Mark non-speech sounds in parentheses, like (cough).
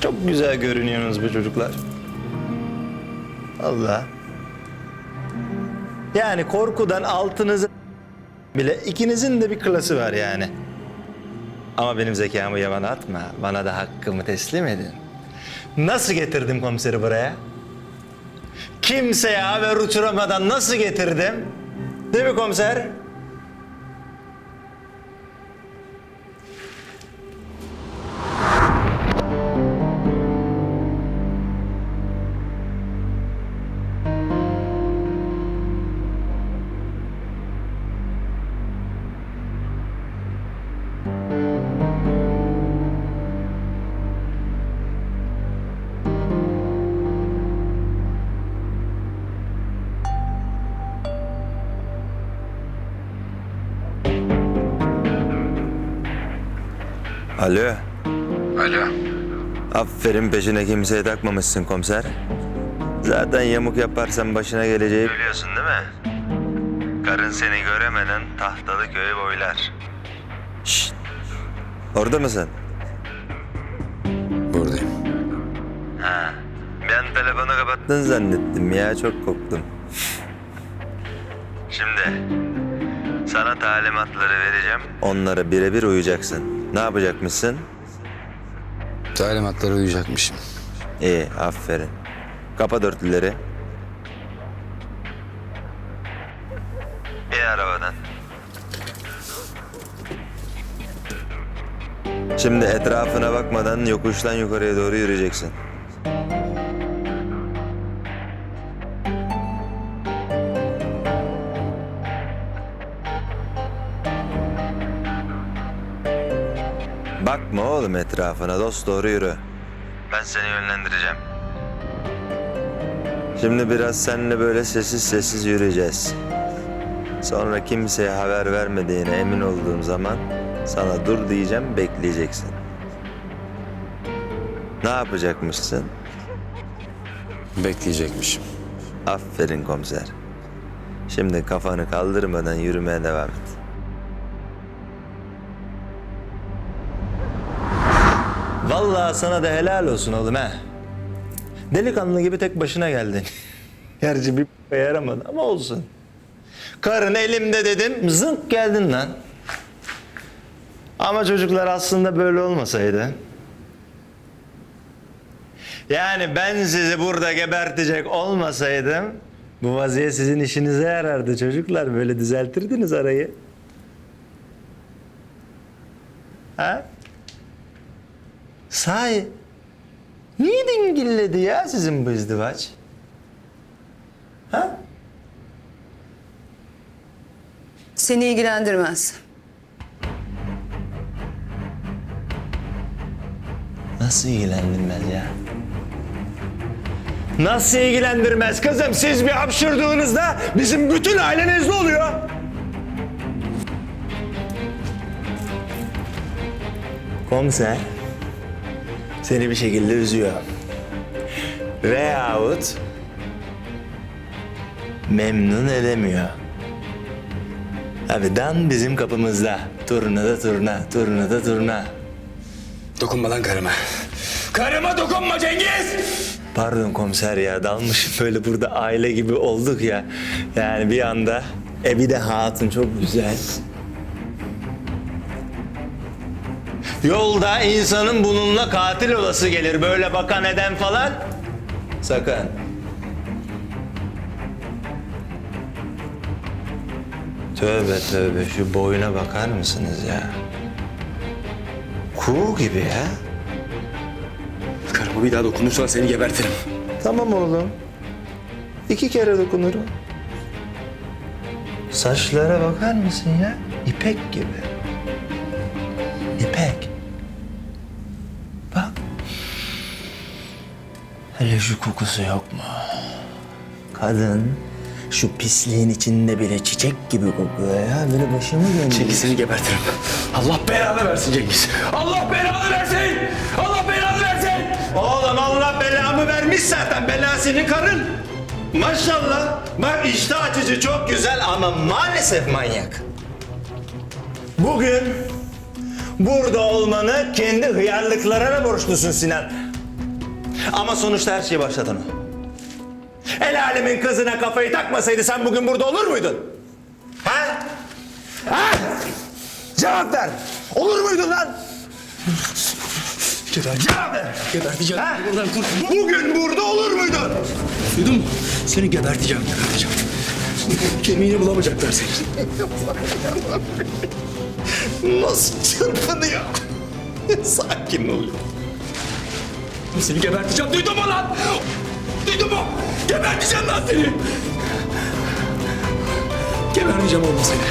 Çok güzel görünüyorsunuz bu çocuklar. Allah. Yani korkudan altınızı bile ikinizin de bir klası var yani. Ama benim zekamı yabana atma. Bana da hakkımı teslim edin. Nasıl getirdim komiseri buraya? Kimseye haber uçuramadan nasıl getirdim? Değil mi komiser? Alo. Alo. Aferin peşine kimseye takmamışsın komiser. Zaten yamuk yaparsan başına geleceği biliyorsun değil mi? Karın seni göremeden tahtalı köyü boylar. Şşt. Orada mısın? Buradayım. Ha. Ben telefonu kapattın zannettim ya çok korktum. Şimdi sana talimatları vereceğim. Onlara birebir uyacaksın. Ne yapacakmışsın? Talimatlara uyacakmışım. İyi, aferin. Kapa dörtlüleri. İn arabadan. Şimdi etrafına bakmadan yokuştan yukarıya doğru yürüyeceksin. Bakma oğlum etrafına, dost doğru yürü. Ben seni yönlendireceğim. Şimdi biraz seninle böyle sessiz sessiz yürüyeceğiz. Sonra kimseye haber vermediğine emin olduğum zaman sana dur diyeceğim, bekleyeceksin. Ne yapacakmışsın? Bekleyecekmişim. Aferin komiser. Şimdi kafanı kaldırmadan yürümeye devam et. Vallahi sana da helal olsun oğlum ha. Delikanlı gibi tek başına geldin. Gerçi bir yaramadı ama olsun. Karın elimde dedim zınk geldin lan. Ama çocuklar aslında böyle olmasaydı. Yani ben sizi burada gebertecek olmasaydım bu vaziyet sizin işinize yarardı çocuklar. Böyle düzeltirdiniz arayı. Ha? Sahi. Niye dingilledi ya sizin bu izdivaç? Ha? Seni ilgilendirmez. Nasıl ilgilendirmez ya? Nasıl ilgilendirmez kızım? Siz bir hapşırdığınızda bizim bütün ailenizde oluyor. Komiser seni bir şekilde üzüyor. Veyahut memnun edemiyor. Abi dan bizim kapımızda. Turna da turna, turna da turna. Dokunma lan karıma. Karıma dokunma Cengiz! Pardon komiser ya dalmışım (laughs) böyle burada aile gibi olduk ya. Yani bir anda e bir de hatun çok güzel. Yolda insanın bununla katil olası gelir böyle bakan eden falan. Sakın. Tövbe tövbe şu boyuna bakar mısınız ya? Kuğu gibi ya. Karıma bir daha dokunursan seni gebertirim. Tamam oğlum. İki kere dokunurum. Saçlara bakar mısın ya? İpek gibi. Hele şu kokusu yok mu? Kadın şu pisliğin içinde bile çiçek gibi kokuyor ya. Böyle başımı döndürüyor. Cengiz seni gebertirim. Allah belanı versin Cengiz. Allah belanı versin! Allah belanı versin! Oğlum Allah belamı vermiş zaten. Bela senin karın. Maşallah. Bak işte açıcı çok güzel ama maalesef manyak. Bugün burada olmanı kendi hıyarlıklarına borçlusun Sinan. Ama sonuçta her şeyi başlatan o. El alemin kızına kafayı takmasaydı sen bugün burada olur muydun? Ha? Ha? Cevap ver. Olur muydun lan? Cevap ver. Geberteceğim. Ha? Buradan kurtul. Bugün burada olur muydun? Duydun mu? Seni geberteceğim, geberteceğim. Kemiğini bulamayacaklar seni. Nasıl çırpınıyor? Sakin ol. Seni geberteceğim. Duydun mu lan? Duydun mu? Geberteceğim lan seni. Geberteceğim oğlum seni.